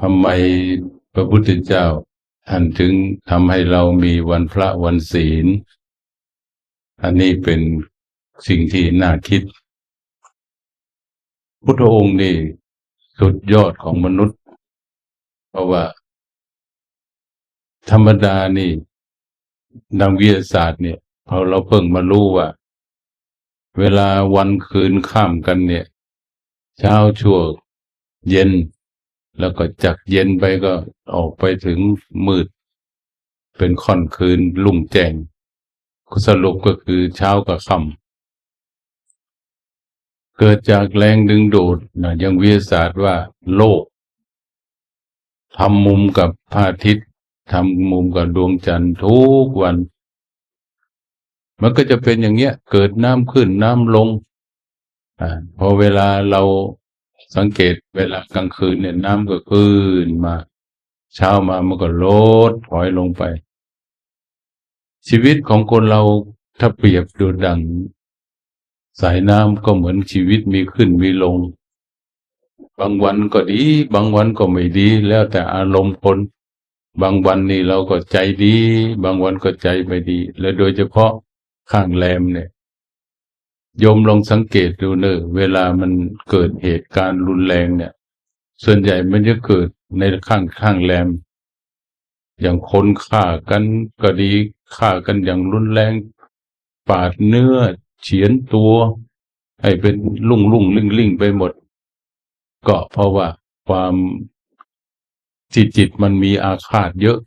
ทำไมพระพุทธเจ้าท่านถึงทำให้เรามีวันพระวันศีล อันนี้เป็นสิ่งที่น่าคิด พุทธองค์นี่สุดยอดของมนุษย์ เพราะว่า ธรรมดานี่นักวิทยาศาสตร์เนี่ยพอเราเพิ่งมารู้ว่า เวลาวันคืนข้ามกันเนี่ย เช้าชั่วเย็น แล้วก็จากเย็นไปก็ออกไปถึงมืด เป็นค่อนคืนลุ่งแจงสรุปก็คือเช้ากับค่ำเกิดจากแรงดึงดูดนะยังวิทยาศาสตร์ว่าโลกทำมุมกับพระอาทิตย์ทำมุมกับดวงจันทร์ทุกวัน มันก็จะเป็นอย่างเงี้ย เกิดน้ำขึ้นน้ำลงอ่าพอเวลาเรา สังเกตเวลากลางคืนเนี่ยน้ำก็ขึ้นมา เช้ามามันก็ลดถอยลงไป ชีวิตของคนเราถ้าเปรียบดูดัง สายน้ำก็เหมือนชีวิตมีขึ้นมีลง บางวันก็ดี บางวันก็ไม่ดี แล้วแต่อารมณ์คน บางวันนี่เราก็ใจดี บางวันก็ใจไม่ดี และโดยเฉพาะข้างแรมเนี่ย โยมลองสังเกตดูเนอะเวลามันเกิดเหตุการณ์รุนแรงเนี่ย ส่วนใหญ่มันจะเกิดในข้างข้างแรม อย่างคนฆ่ากันก็ดีฆ่ากันอย่างรุนแรง ปาดเนื้อเฉียนตัว ให้เป็นลุ่งลุ่งลิ่งลิ่งไปหมด ก็เพราะว่าความจิตจิตมันมีอาฆาตเยอะ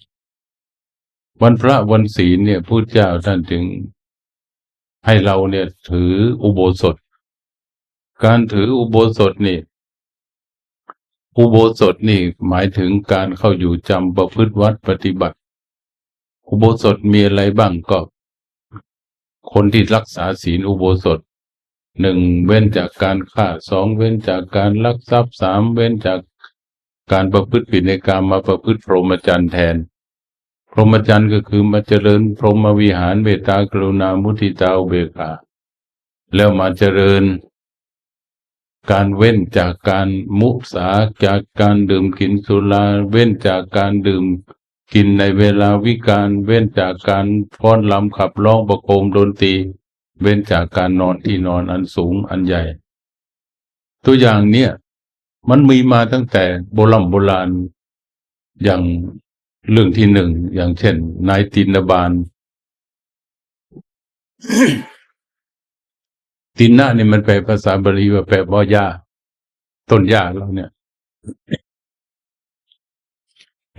วันพระวันศีลเนี่ยพุทธเจ้าท่านถึง ให้เราเนี่ยถืออุโบสถ การถืออุโบสถนี่ อุโบสถนี่หมายถึงการเข้าอยู่จำประพฤติวัดปฏิบัติ อุโบสถมีอะไรบ้างก็ คนที่รักษาศีลอุโบสถหนึ่งเว้นจากการฆ่าสองเว้นจากการลักทรัพย์สามเว้นจากการประพฤติผิดในการมาประพฤติพรหมจรรย์แทน พรหมจรรย์ก็คือมาเจริญพรหมวิหารเมตากรุณามุทิตาอุเบกขาแล้วมาเจริญ การเว้นจากการมุสาจากการดื่มกินสุราเว้นจากการดื่มกินในเวลาวิการเว้นจากการฟ้อนลำขับร้องประโคมดนตรี เว้นจากการนอนที่นอนอันสูงอันใหญ่ ตัวอย่างเนี้ยมันมีมาตั้งแต่โบราณโบราณ อย่าง เรื่องที่หนึ่งอย่างเช่น นายตินบาลตินนะนี่มันแปลภาษาบาลีว่าแปลว่าหญ้าต้นหญ้าเราเนี่ย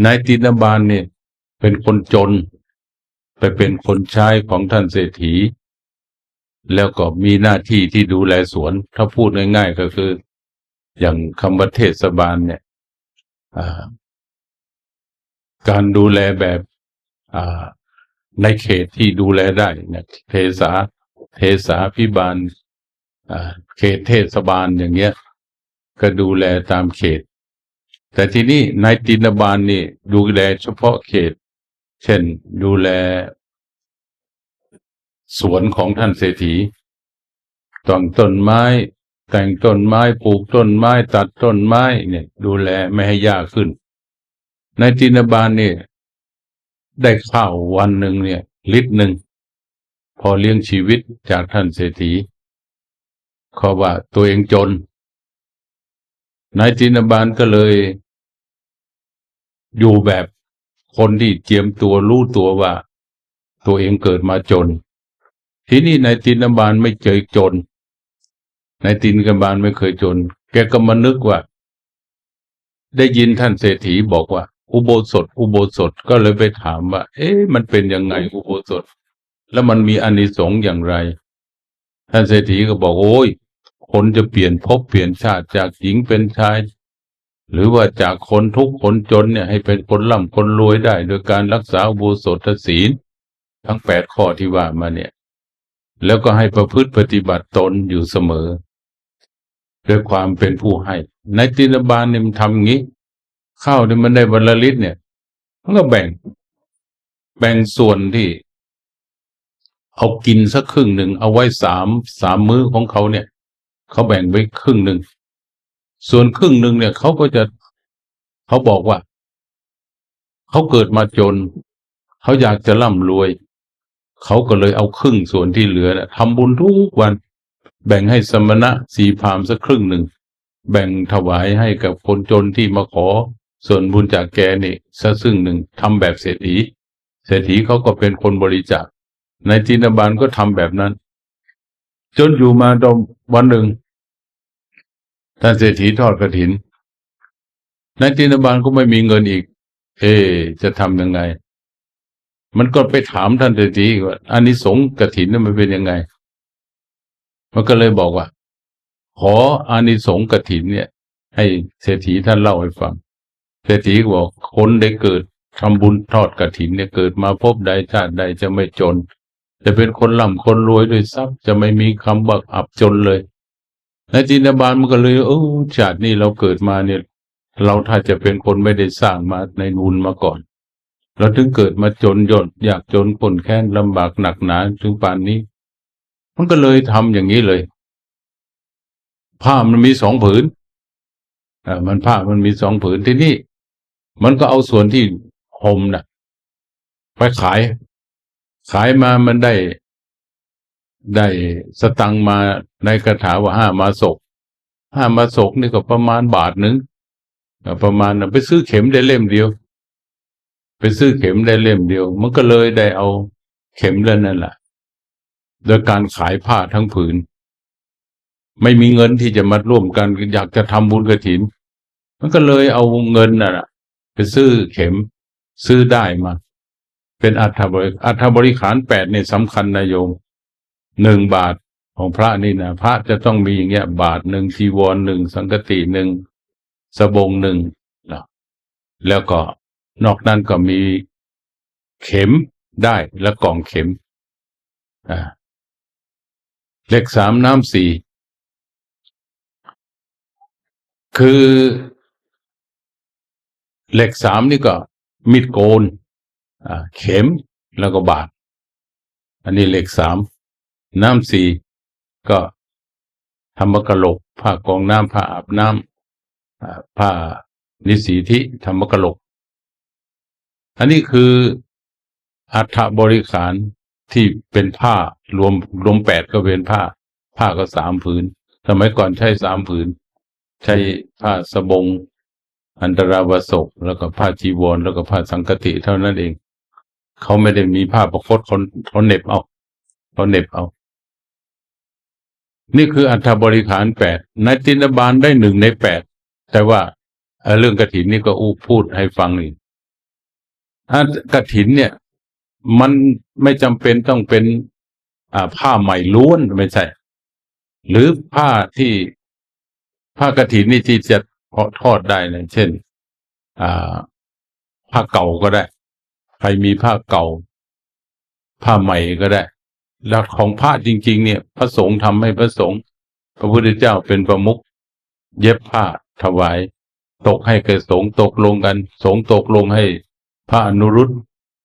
นายตินบาลเนี่ย เป็นคนจน ไปเป็นคนใช้ของท่านเศรษฐี แล้วก็มีหน้าที่ที่ดูแลสวน ถ้าพูดง่ายๆก็คือ อย่างคำว่าเทศบาลเนี่ย การดูแลแบบในเขตที่ดูแลได้เนี่ยเทศาเทศาพิบาลเขตเทศบาลอย่างเงี้ย ก็ดูแลตามเขต แต่ที่นี่นายตินบาลนี่ดูแลเฉพาะเขต เช่นดูแล สวนของท่านเศรษฐีต้องต้นไม้ แต่งต้นไม้ปลูกต้นไม้ตัดต้นไม้เนี่ย ดูแลไม่ให้ยากขึ้น ในตินบาลนี่ได้ข้าววันหนึ่งเนี่ย ลิตรหนึ่ง พอเลี้ยงชีวิตจากท่านเศรษฐีเขาว่าตัวเองจน นายจินบาลก็เลย อยู่แบบคนที่เจียมตัวรู้ตัวว่า ตัวเองเกิดมาจน ทีนี้นายตินบาลไม่เคยจนนายตินกบาลไม่เคยจน แกก็มานึกว่า ได้ยินท่านเศรษฐีบอกว่า อุโบสถ อุโบสถก็เลยไปถามว่า เอ๊ะมันเป็นยังไงอุโบสถ แล้วมันมีอานิสงส์อย่างไร ท่านเศรษฐีก็บอกโอ้ยคนจะเปลี่ยนภพเปลี่ยนชาติจากหญิงเป็นชาย หรือว่าจากคนทุกข์คนจนเนี่ยให้เป็นคนร่ำคนรวยได้ โดยการรักษาอุโบสถศีลทั้งแปดข้อที่ว่ามาเนี่ย แล้วก็ให้ประพฤติปฏิบัติตนอยู่เสมอ ด้วยความเป็นผู้ให้ ในตินบาลเนี่ยมันทำงี้ ข้าวเนี่ยมันได้วันละลิตรเนี่ยมันก็แบ่ง แบ่งส่วนที่ เอากินสักครึ่งหนึ่งเอาไว้สามสามมื้อของเขาเนี่ยเขาแบ่งไว้ครึ่งหนึ่งส่วนครึ่งหนึ่งเนี่ยเขาก็จะเขาบอกว่าเขาเกิดมาจนเขาอยากจะร่ำรวยเขาก็เลยเอาครึ่งส่วนที่เหลือนะทำบุญทุกวัน แบ่งให้สมณะสีพรามสักครึ่งหนึ่ง แบ่งถวายให้กับคนจนที่มาขอ ส่วนบุญจากแกนี่สักซึ่งหนึ่งทำแบบเศรษฐี เศรษฐีเขาก็เป็นคนบริจาค ในจินบาลก็ทำแบบนั้น จนอยู่มาตอนวันหนึ่งท่านเศรษฐีทอดกระถินในจินบาลก็ไม่มีเงินอีก เอ จะทำยังไง มันก็ไปถามท่านเศรษฐีว่าอานิสงส์กระถินนั้นมันเป็นยังไง มันก็เลยบอกว่า ขออานิสงส์กฐินเนี่ย ให้เศรษฐีท่านเล่าให้ฟัง เศรษฐีบอกคนได้เกิดทำบุญทอดกฐินเนี่ยเกิดมาพบใดชาติใดจะไม่จน จะเป็นคนร่ำคนรวยด้วยทรัพย์จะไม่มีคำว่าอับจนเลยในจินตบาลมันก็เลยเออชาตินี้เราเกิดมาเนี่ย เราถ้าจะเป็นคนไม่ได้สร้างมาในบุญมาก่อน เราถึงเกิดมาจนยนอยากจนคนแค้นลำบากหนักหนาถึงป่านนี้ มันก็เลยทำอย่างนี้เลย ผ้ามันมีสองผืนอ่ามันผ้ามันมีสองผืนที่นี่ มันก็เอาส่วนที่ห่มน่ะไปขาย ขายมามันได้ ได้สตังมาในกระถาว่าห้ามาศกห้ามาศกนี่ก็ประมาณบาทหนึ่งประมาณไปซื้อเข็มได้เล่มเดียว ไปซื้อเข็มได้เล่มเดียว มันก็เลยได้เอาเข็มแล้วนั่นแหละโดยการขายผ้าทั้งผืน ไม่มีเงินที่จะมาร่วมกันอยากจะทำบุญกระถิน มันก็เลยเอาเงินน่ะ ไปซื้อเข็มซื้อได้มา เป็นอัฐบริอัฐบริขารแปดเนี่ยสำคัญนะโยมหนึ่งบาทของพระนี่นะพระจะต้องมีอย่างเงี้ย บาทหนึ่งจีวรหนึ่งสังกติหนึ่งสบงหนึ่งนะแล้วก็นอกนั้นก็มีเข็มได้และกล่องเข็มอ่าเลขสามน้ำสี่คือ เหล็กสามนี่ก็มีดโกนเข็มแล้วก็บาดอันนี้เหล็กสามน้ำสี่ก็ธรรมกะโหลกผ้ากองน้ำผ้าอาบน้ำผ้านิสีทิธรรมกะโหลก อันนี้คืออัฐบริขารที่เป็นผ้ารวมรวมแปดก็เป็นผ้า ผ้าก็สามผืน สมัยก่อนใช้สามผืน ใช้ผ้าสบง อันตราวสกแล้วก็ผ้าจีวรแล้วก็ผ้าสังกติเท่านั้นเอง เขาไม่ได้มีผ้าประคตคนเขาเน็บเอาเขาเน็บเอา นี่คืออัฐบริขารแปดในตินบาลได้หนึ่งในแปดแต่ว่าเรื่องกฐินนี่ก็อู้พูดให้ฟังนี่อันกฐินเนี่ย มันไม่จำเป็นต้องเป็น อ่าผ้าใหม่ล้วนไม่ใช่ หรือผ้าที่ผ้ากฐินนี่ที่จะ เพราะทอดได้นะเช่นอ่าผ้าเก่าก็ได้ ใครมีผ้าเก่า ผ้าใหม่ก็ได้แล้วของผ้าจริง ๆ เนี่ย พระสงฆ์ทำให้พระสงฆ์พระพุทธเจ้าเป็นประมุขเย็บผ้าถวาย ตกให้แก่สงฆ์ตกลงกัน สงฆ์ตกลงให้พระอนุรุต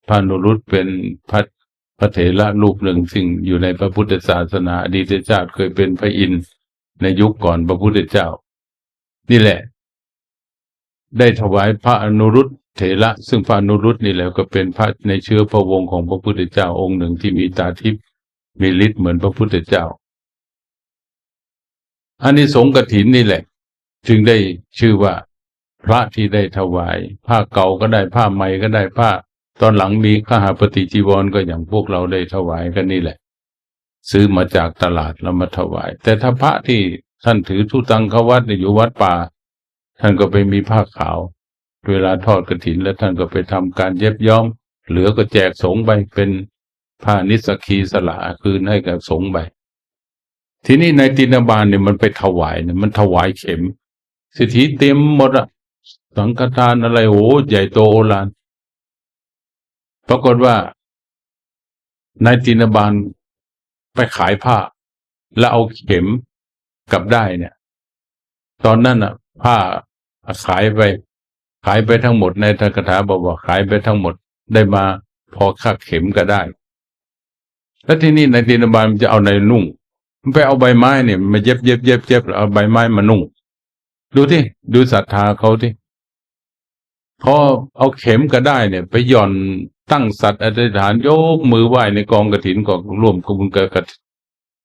พระอนุรุตเป็นพระพระเถระรูปหนึ่งซึ่งอยู่ในพระพุทธศาสนาอดีตชาติเคยเป็นพระอินทร์ในยุคก่อนพระพุทธเจ้า นี่แหละ ได้ถวายพระอนุรุตเถระซึ่งพระอนุรุตนี่แหละก็เป็นพระในเชื้อพระวงศ์ของพระพุทธเจ้าองค์หนึ่งที่มีตาทิพย์มีฤทธิ์เหมือนพระพุทธเจ้าอันนี้สงส์กฐินนี่แหละ จึงได้ชื่อว่า พระที่ได้ถวาย ผ้าเก่าก็ได้ผ้าใหม่ก็ได้ผ้า ตอนหลังมีข้าหาปฏิจีวรก็อย่างพวกเราได้ถวายกันนี่แหละ ซื้อมาจากตลาดแล้วมาถวาย แต่ถ้าพระที่ท่านถือทุตังควัดอยู่วัดป่า ท่านก็ไปมีผ้าขาว เวลาทอดกระถิน แล้วท่านก็ไปทำการเย็บย้อม เหลือก็แจกสงไปเป็นผ้านิสกีสละคืนให้กับสงไปทีนี้ในตินาบาลเนี่ยมันไปถวายเนี่ยมันถวายเข็มสิทธิเต็มหมดอะสังฆทานอะไรโอ้ใหญ่โตโอฬารปรากฏว่าในตินาบาลไปขายผ้า แล้วเอาเข็มกลับได้เนี่ย ตอนนั้นอะ ผ้า ขายไป ขายไปทั้งหมดในทกถาบอกว่าขายไปทั้งหมดได้มาพอค่าเข็มก็ได้ แล้วที่นี่ในตินบาลมันจะเอาในนุ่ง มันไปเอาใบไม้เนี่ยมาเย็บเย็บเย็บเย็บเอาใบไม้มานุ่ง ดูที่ดูศรัทธาเขาที่พอเอาเข็มก็ได้เนี่ย ไปหย่อนตั้งสัตว์อธิษฐานยกมือไหว้ในกองกระถินก็ร่วมกบุญกระถิ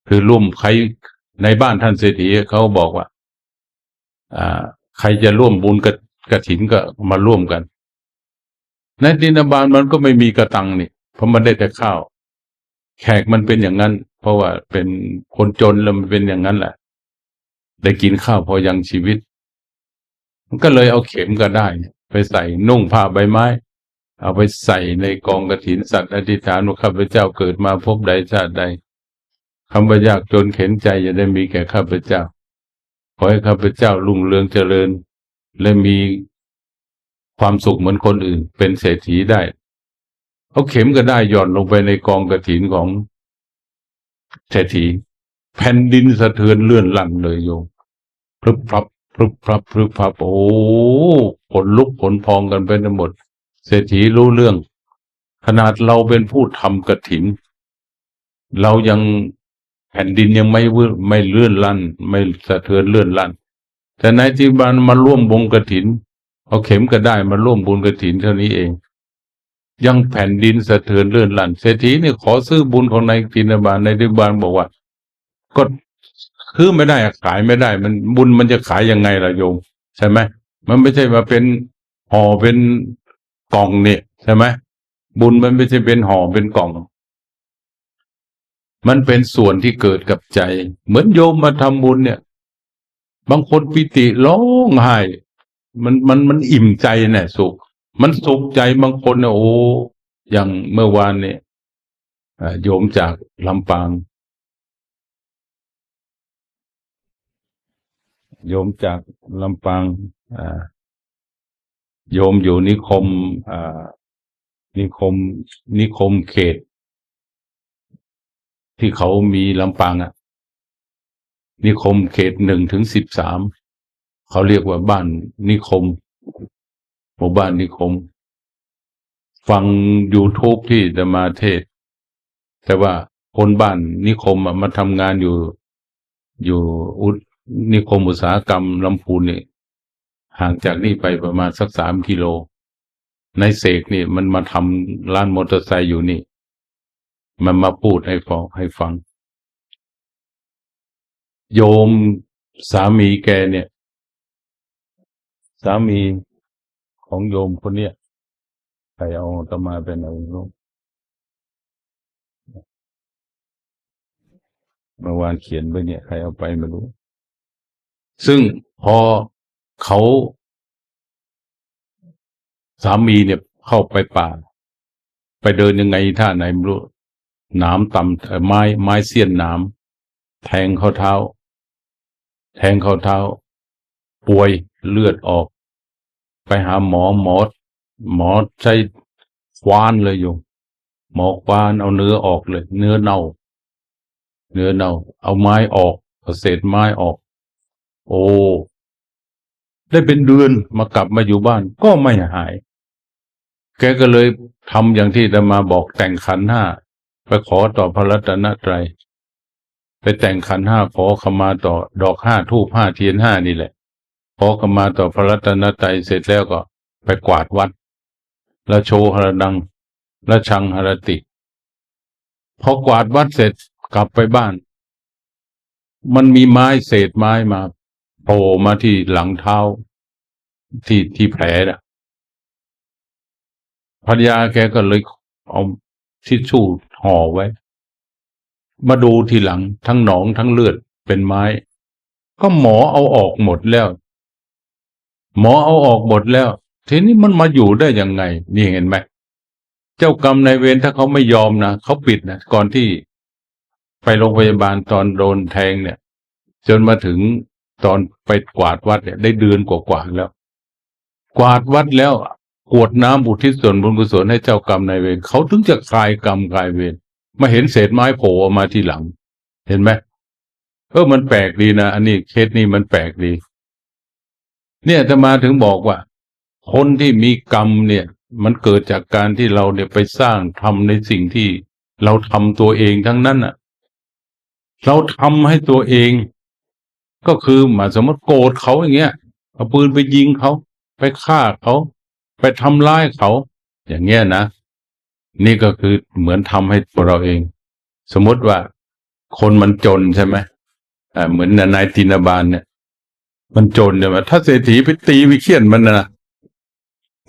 คือร่วมใครในบ้านท่านเศรษฐีเขาบอกว่า อ่า ใครจะร่วมบุญกระกระถินก็มาร่วมกัน ในดินาบาลมันก็ไม่มีกระตังนี่เพราะมันได้แต่ข้าว แขกมันเป็นอย่างนั้น เพราะว่าเป็นคนจนแล้วมันเป็นอย่างนั้นแหละ ได้กินข้าวพอยังชีวิต มันก็เลยเอาเข็มก็ได้ ไปใส่นุ่งผ้าใบไม้ เอาไปใส่ในกองกระถินสัตว์อธิษฐานว่าข้าพเจ้าเกิดมาพบใดชาติใดคำว่ายากจนเข็นใจอย่าได้มีแก่ข้าพเจ้า ขอให้ข้าพเจ้ารุ่งเรืองเจริญ และมีความสุขเหมือนคนอื่น เป็นเศรษฐีได้เอาเข็มก็ได้หย่อนลงไปในกองกระถินของเศรษฐี แผ่นดินสะเทือนเลื่อนลั่นเลยโยมพรึบพรับพรึบพรับพรึบพรับโอ้ขนลุกขนพองกันไปทั้งหมด เศรษฐีรู้เรื่อง ขนาดเราเป็นผู้ทำกระถิน เรายัง ผ่นดินยังไม่ไม่เลื่อนลั่น ไม่สะเทือนเลื่อนลั่น แต่ในที่บานมาร่วมวงกระถิน เอาเข็มก็ได้มาร่วมบุญกระถินเท่านี้เอง ยังแผ่นดินสะเทือนเลื่อนลั่นเศรษฐีนี่ขอซื้อบุญของนายทินบาลในที่บานบอกว่า ก็คือไม่ได้อะขายไม่ได้ มันบุญมันจะขายยังไงล่ะโยม ใช่ไหมมันไม่ใช่มาเป็นห่อเป็นกล่องเนี่ยใช่ไหมบุญมันไม่ใช่เป็นห่อเป็นกล่อง มันเป็นส่วนที่เกิดกับใจ เหมือนโยมมาทำบุญเนี่ย บางคนปิติร้องไห้มันมันมันอิ่มใจเนี่ยสุข มันสุขใจบางคนเนี่ยโอ้อย่างเมื่อวานเนี่ยโยมจากลำปาง โยมจากลำปางโยมอยู่นิคมนิคม นิคมเขต ที่เขามีลำปางอะนิคมเขตหนึ่งถึงสิบสามเขาเรียกว่าบ้านนิคมหมู่บ้านนิคม ฟัง YouTube ที่จะมาเทศ แต่ว่าคนบ้านนิคมมาทำงานอยู่อยู่อุนิคมอุตสาหกรรมลำพูนนี่ห่างจากนี่ไปประมาณสักสามกิโล ในเสกนี่มันมาทำร้านมอเตอร์ไซค์อยู่นี่ มันมาพูดให้ฟังให้ฟัง โยมสามีแกเนี่ย สามีของโยมคนเนี้ยใครเอาตมาเป็นอะไรรู้เมื่อวานเขียนไว้เนี่ยใครเอาไปไม่รู้ ซึ่งพอเขาสามีเนี่ยเข้าไปป่า ไปเดินยังไงท่าไหนไม่รู้ หน้ำต่ำเอ่ไม้ไม้เสี้ยนหน้ำแทงเข้าเท้า แทงเข้าเท้า ป่วยเลือดออก ไปหาหมอหมอ หมอใช้ควานเลยโยมหมอควานเอาเนื้อออกเลย เนื้อเน่า เนื้อเน่า เอาไม้ออกเอาเศษไม้ออก โอ้ได้เป็นเดือนมากลับมาอยู่บ้านก็ไม่หาย แกก็เลยทำอย่างที่จะมาบอกแต่งขันห้า ไปขอต่อพระรัตนตรัย ไปแต่งขันห้าขอขมาต่อดอกห้าทูบห้าเทียนห้านี่แหละ ขอขมาต่อพระรัตนตรัยเสร็จแล้วก็ ไปกวาดวัดแล้วโชหระดังแล้วชังหรติ พอกวาดวัดเสร็จกลับไปบ้าน มันมีไม้เศษไม้มาโผล่มาที่หลังเท้า ที่ที่แผลน่ะภรรยาแกก็เลยเอา ทิชชู่ห่อไว้ มาดูทีหลังทั้งหนองทั้งเลือดเป็นไม้ ก็หมอเอาออกหมดแล้ว หมอเอาออกหมดแล้ว ทีนี้มันมาอยู่ได้ยังไง นี่เห็นไหมเจ้ากรรมนายเวรถ้าเขาไม่ยอมนะเขาปิดนะก่อนที่ไปโรงพยาบาลตอนโดนแทงเนี่ย จนมาถึงตอนไปกวาดวัดเนี่ยได้เดือนกว่าๆแล้ว กวาดวัดแล้ว กวดน้ำอุทิศส่วนบุญกุศลให้เจ้ากรรมนายเวรเขาถึงจะคลายกรรมคลายเวรมาเห็นเศษไม้โผล่ออกมาทีหลัง เห็นไหมเออมันแปลกดีนะอันนี้เคสนี้มันแปลกดี เนี่ยจะมาถึงบอกว่า คนที่มีกรรมเนี่ย มันเกิดจากการที่เราเนี่ยไปสร้างทำในสิ่งที่เราทำตัวเองทั้งนั้นอะ เราทำให้ตัวเอง ก็คือหมายสมมติโกรธเขาอย่างเงี้ยเอาปืนไปยิงเขา ไปฆ่าเขา ไปทำร้ายเขา อย่างเงี้ยนะ นี่ก็คือเหมือนทำให้ตัวเราเอง สมมติว่าคนมันจนใช่ไหมอ่าเหมือนนายตินาบาลเนี่ย มันจนเนี่ยถ้าเศรษฐีไปตีไปเคี่ยนมันนะ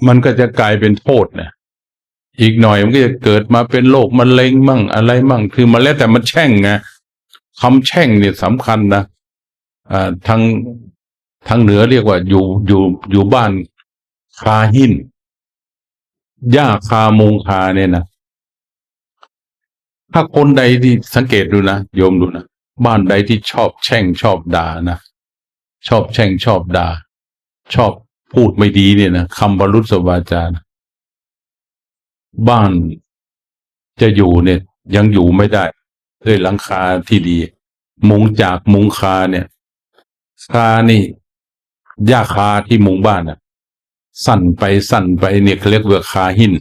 มันก็จะกลายเป็นโทษนะอีกหน่อยมันก็จะเกิดมาเป็นโรคมะเร็งมั่งอะไรมั่ง คือมาแล้วแต่มันแช่งไงคำแช่งเนี่ยสำคัญนะอ่าทางทางเหนือเรียกว่าอยู่อยู่อยู่บ้าน คาหินหญ้าคามุงคาเนี่ยนะถ้าคนใดที่สังเกตดูนะโยมดูนะบ้านใดที่ชอบแช่งชอบด่านะชอบแช่งชอบด่า ชอบพูดไม่ดีเนี่ยนะคำบรรลุสวาจานะบ้านจะอยู่เนี่ย ยังอยู่ไม่ได้ ด้วยหลังคาที่ดี มุงจากมุงคาเนี่ย คานี่หญ้าคาที่มุงบ้านน่ะ สั่นไปสั่นไปเนี่ยเขาเรียกว่าคาหิน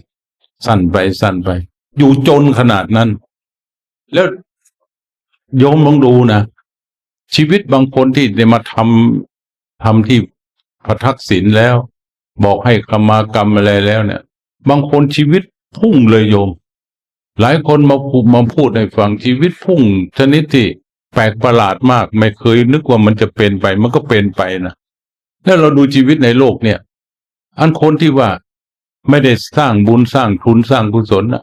สั่นไปสั่นไป อยู่จนขนาดนั้น แล้วโยมลองดูนะ ชีวิตบางคนที่ได้มาทำทำที่พระทักษิณแล้ว บอกให้ขมากรรมอะไรแล้วเนี่ย บางคนชีวิตพุ่งเลยโยม หลายคนมาพูดมาพูดให้ฟังชีวิตพุ่ง ชนิดที่แปลกประหลาดมาก ไม่เคยนึกว่ามันจะเป็นไป มันก็เป็นไปนะแล้วเราดูชีวิตในโลกเนี่ย อันคนที่ว่าไม่ได้สร้างบุญสร้างทุนสร้างกุศลนะ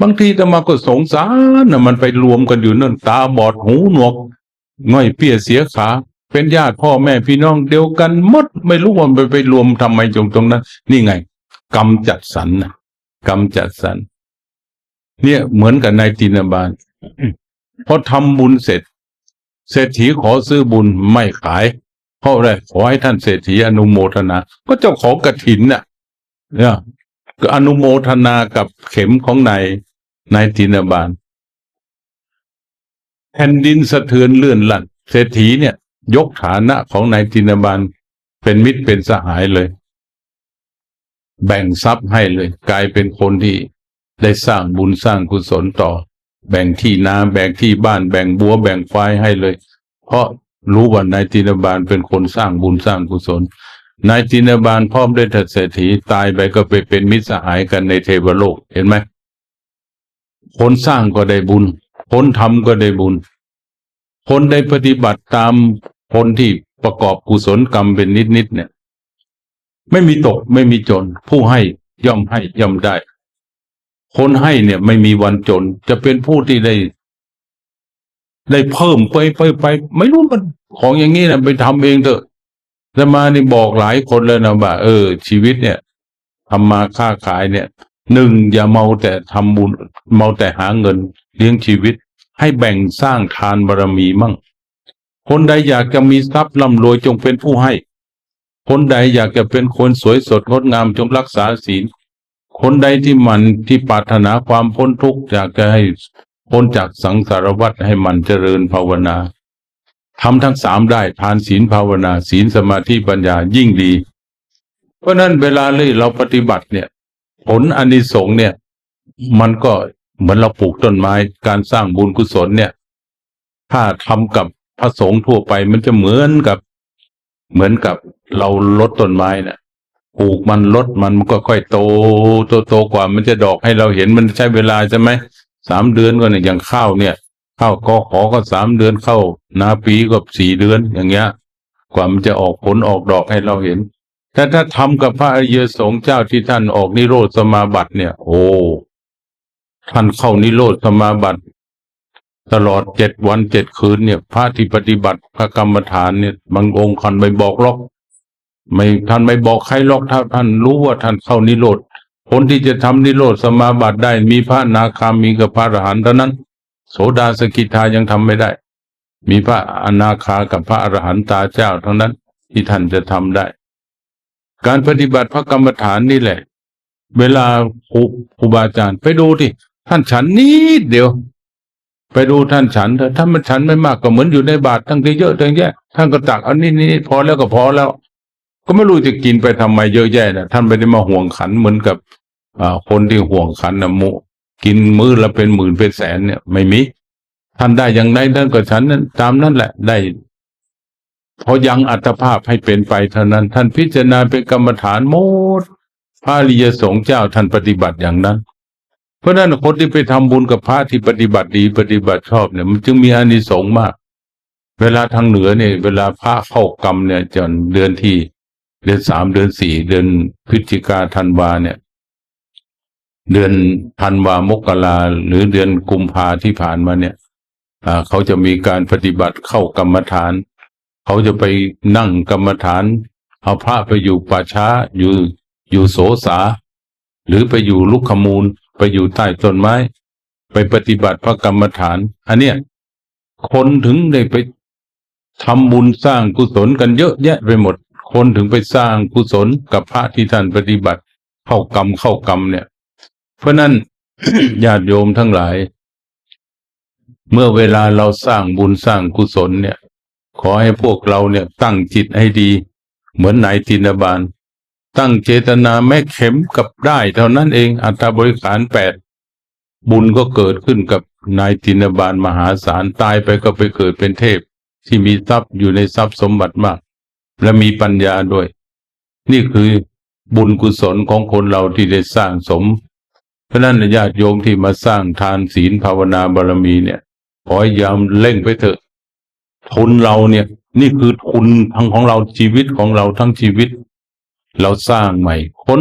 บางทีแต่มาก็สงสารนะมันไปรวมกันอยู่นั่นตาบอดหูหนวกง่อยเปียเสียขา เป็นญาติพ่อแม่พี่น้องเดียวกันมดไม่รู้ว่าไปไปรวมทำไมจงตรงนั้น นี่ไง กรรมจัดสรรนะกรรมจัดสรรเนี่ยเหมือนกับนายตินาบาลพอทำบุญเสร็จเศรษฐีขอซื้อบุญไม่ขาย เพราะอะไรขอให้ท่านเศรษฐีอนุโมทนา ก็เจ้าของกระถินน่ะเนี่ยก็อนุโมทนากับเข็มของนายนายตินาบาลแผ่นดินสะเทือนเลื่อนลั่นเศรษฐีเนี่ย ยกฐานะของนายตินาบาลเป็นมิตรเป็นสหายเลย แบ่งทรัพย์ให้เลย กลายเป็นคนที่ได้สร้างบุญสร้างกุศลต่อ แบ่งที่นาแบ่งที่บ้านแบ่งบัวแบ่งควายให้เลย เพราะ รู้ว่านายตินาบาลเป็นคนสร้างบุญสร้างกุศลนายตินาบาลพร้อมด้วยเศรษฐีตายไปก็ไปเป็นมิตรสหายกันในเทวโลกเห็นไหมคนสร้างก็ได้บุญ คนทำก็ได้บุญ คนได้ปฏิบัติตามคนที่ประกอบกุศลกรรมเป็นนิดๆเนี่ย ไม่มีตกไม่มีจน ผู้ให้ย่อมให้ย่อมได้ คนให้เนี่ยไม่มีวันจน จะเป็นผู้ที่ได้ ได้เพิ่มไปไปไป ไม่รู้มันของอย่างนี้นะไปทำเองเถอะจะมานี่บอกหลายคนเลยนะว่าเออ ชีวิตเนี่ยทำมาค้าขายเนี่ยหนึ่งอย่าเมาแต่ทำบุญเมาแต่หาเงินเลี้ยงชีวิต ให้แบ่งสร้างทานบารมีมั่ง คนใดอยากจะมีทรัพย์ร่ำรวยจงเป็นผู้ให้ คนใดอยากจะเป็นคนสวยสดงดงามจงรักษาศีล คนใดที่มันที่ปรารถนาความพ้นทุกข์อยากจะให้ พ้นจากสังสารวัฏให้มันเจริญภาวนาทำทั้งสามได้ทานศีลภาวนา ศีลสมาธิปัญญายิ่งดี เพราะนั้นเวลาเลยเราปฏิบัติเนี่ย ผลอนิสงส์เนี่ย มันก็เหมือนเราปลูกต้นไม้การสร้างบุญกุศลเนี่ย ถ้าทำกับพระสงฆ์ทั่วไปมันจะเหมือนกับ เหมือนกับเราลดต้นไม้นะ่ะปลูกมันลดมันมันก็ค่อยโตโตโตกว่ามันจะดอกให้เราเห็นมันใช้เวลาใช่ไหม สามเดือนก็เนี่ยอย่างข้าวเนี่ยข้าวก็ขอก็สามเดือนเข้านาปีก็สี่เดือนอย่างเงี้ยกว่ามันจะออกผลออกดอกให้เราเห็น แต่ถ้าทำกับพระอริยสงฆ์เจ้าที่ท่านออกนิโรธสมาบัติเนี่ย โอ้ท่านเข้านิโรธสมาบัติ ตลอดเจ็ดวันเจ็ดคืนเนี่ย พระที่ปฏิบัติพระกรรมฐานเนี่ยบางองค์ท่านไม่บอกหรอก ไม่ท่านไม่บอกใครหรอกถ้าท่านรู้ว่าท่านเข้านิโรธ คนที่จะทำนิโรธสมาบัติได้มีพระนาคามีกับพระอรหันต์เท่านั้น โสดาสกิทายังทำไม่ได้ มีพระอนาคากับพระอรหันตาเจ้าเท่านั้นที่ท่านจะทำได้ การปฏิบัติพระกรรมฐานนี่แหละ เวลาครูครูบาอาจารย์ไปดูที่ท่านฉันนิดเดียว ไปดูท่านฉันเถอะถ้ามันฉันไม่มากก็เหมือนอยู่ในบาตรทั้งที่เยอะทั้งแยะท่านก็ตักเอานี่นี่พอแล้วก็พอแล้ว ก็ไม่รู้จะกินไปทำไมเยอะแยะนะท่านไม่ได้มาห่วงขันเหมือนกับคนที่ห่วงขันนะมุกินมื้อละเป็นหมื่นเป็นแสนเนี่ย ไม่มีท่านได้อย่างไรท่านก็ฉันนั้นตามนั้นแหละได้พอยังอัตภาพให้เป็นไปเท่านั้น ท่านพิจารณาเป็นกรรมฐานหมดพระริยสงฆ์เจ้าท่านปฏิบัติอย่างนั้น เพราะฉะนั้นคนที่ไปทำบุญกับพระที่ปฏิบัติดีปฏิบัติชอบเนี่ยมันจึงมีอานิสงส์มาก เวลาทางเหนือเนี่ย เวลาพระเข้ากรรมเนี่ยจนเดือนที่ เดือนสามเดือนสี่เดือนพฤศจิกาธันวาเนี่ย เดือนธันวามกราหรือเดือนกุมภาที่ผ่านมาเนี่ยเขาจะมีการปฏิบัติเข้ากรรมฐาน เขาจะไปนั่งกรรมฐาน เอาพระไปอยู่ป่าช้าอยู่อยู่โสสา หรือไปอยู่ลุกขมูล ไปอยู่ใต้ต้นไม้ ไปปฏิบัติพระกรรมฐาน อันเนี้ยคนถึงได้ไปทำบุญสร้างกุศลกันเยอะแยะไปหมด คนถึงไปสร้างกุศลกับพระที่ท่านปฏิบัติ เข้ากรรมเข้ากรรมเนี่ย เพราะนั้นญาติโยมทั้งหลาย เมื่อเวลาเราสร้างบุญสร้างกุศลเนี่ย ขอให้พวกเราเนี่ยตั้งจิตให้ดี เหมือนนายตินบาล ตั้งเจตนาแม้เข็มกับได้เท่านั้นเองอัตราบริขารแปดบุญก็เกิดขึ้นกับนายตินบาลมหาศาลตายไปก็ไปเกิดเป็นเทพ ที่มีทรัพย์อยู่ในทรัพย์สมบัติมาก และมีปัญญาด้วย นี่คือบุญกุศลของคนเราที่ได้สร้างสม เพราะนั้นญาติโยมที่มาสร้างทานศีลภาวนาบารมีเนี่ยขอให้ยามเร่งไปเถอะ ทุนเราเนี่ย นี่คือทุนทั้งของเราชีวิตของเราทั้งชีวิต เราสร้างใหม่ คน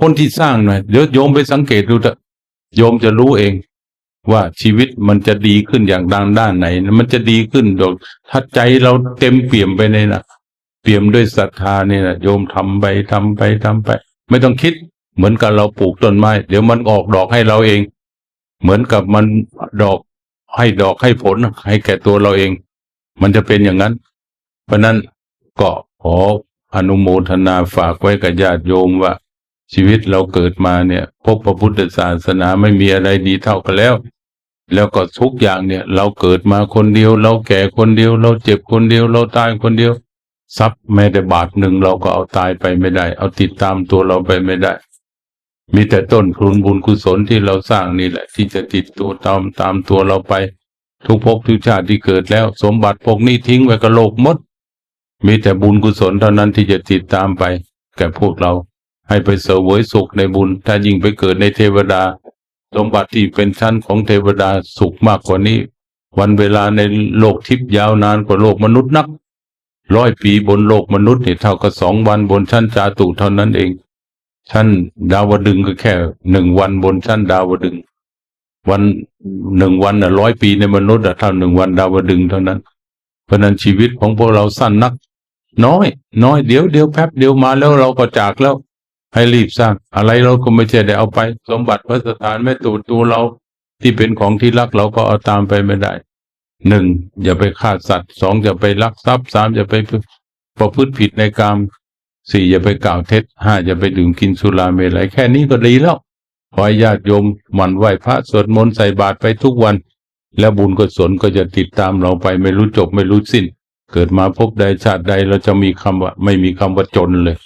คนที่สร้างหน่อยเดี๋ยวโยมไปสังเกตดูเถอะโยมจะรู้เอง ว่าชีวิตมันจะดีขึ้นอย่างด้านด้านไหน มันจะดีขึ้นโดยถ้าใจเราเต็มเปี่ยมไปในนะเปี่ยมด้วยศรัทธาเนี่ยนะโยมทำไปทำไปทำไป ไม่ต้องคิดเหมือนกับเราปลูกต้นไม้ เดี๋ยวมันออกดอกให้เราเอง เหมือนกับมันดอกให้ดอกให้ผลให้แก่ตัวเราเอง มันจะเป็นอย่างนั้น เพราะนั้นก็ขออนุโมทนาฝากไว้กับญาติโยมว่า ชีวิตเราเกิดมาเนี่ยพบพระพุทธศาสนาไม่มีอะไรดีเท่ากันแล้ว แล้วก็ทุกอย่างเนี่ย เราเกิดมาคนเดียว เราแก่คนเดียว เราเจ็บคนเดียว เราตายคนเดียว ทรัพย์แม้แต่บาทหนึ่งเราก็เอาตายไปไม่ได้ เอาติดตามตัวเราไปไม่ได้ มีแต่ต้นทุนบุญกุศลที่เราสร้างนี่แหละ ที่จะติดตัวตามตามตัวเราไป ทุกภพทุกชาติที่เกิดแล้ว สมบัติพวกนี้ทิ้งไว้กับโลกมด มีแต่บุญกุศลเท่านั้นที่จะติดตามไปแก่พวกเรา ให้ไปเสวยสุขในบุญ ถ้ายิ่งไปเกิดในเทวดา สมบัติที่เป็นชั้นของเทวดาสุขมากกว่านี้ วันเวลาในโลกทิพย์ยาวนานกว่าโลกมนุษย์นัก ร้อยปีบนโลกมนุษย์เนี่ยเท่ากับสองวันบนชั้นจาตุเท่านั้นเองชั้นดาวดึงก็แค่หนึ่งวันบนชั้นดาวดึง วันหนึ่งวันน่ะร้อยปีในมนุษย์อะเท่าหนึ่งวันดาวดึงเท่านั้น เพราะนั้นชีวิตของพวกเราสั้นนัก น้อย น้อยเดี๋ยวเดี๋ยวแป๊บเดี๋ยวมาแล้วเราก็จากแล้ว ให้รีบสร้าง อะไรเราก็ไม่ใช่ได้เอาไป สมบัติพระสถานแม่ตูตัวเราที่เป็นของที่รักเราก็เอาตามไปไม่ได้หนึ่งอย่าไปฆ่าสัตว์สองอย่าไปลักทรัพย์สามอย่าไปประพฤติผิดในกรรมสี่อย่าไปกล่าวเท็จห้าอย่าไปดื่มกินสุราเมลัยแค่นี้ก็ดีแล้วขอญาติโยมหมั่นไหว้พระสวดมนต์ใส่บาตรไปทุกวัน แล้วบุญกุศลก็จะติดตามเราไปไม่รู้จบไม่รู้สิ้น เกิดมาพบใดชาติใดเราจะมีคำว่าไม่มีคำว่าจนเลย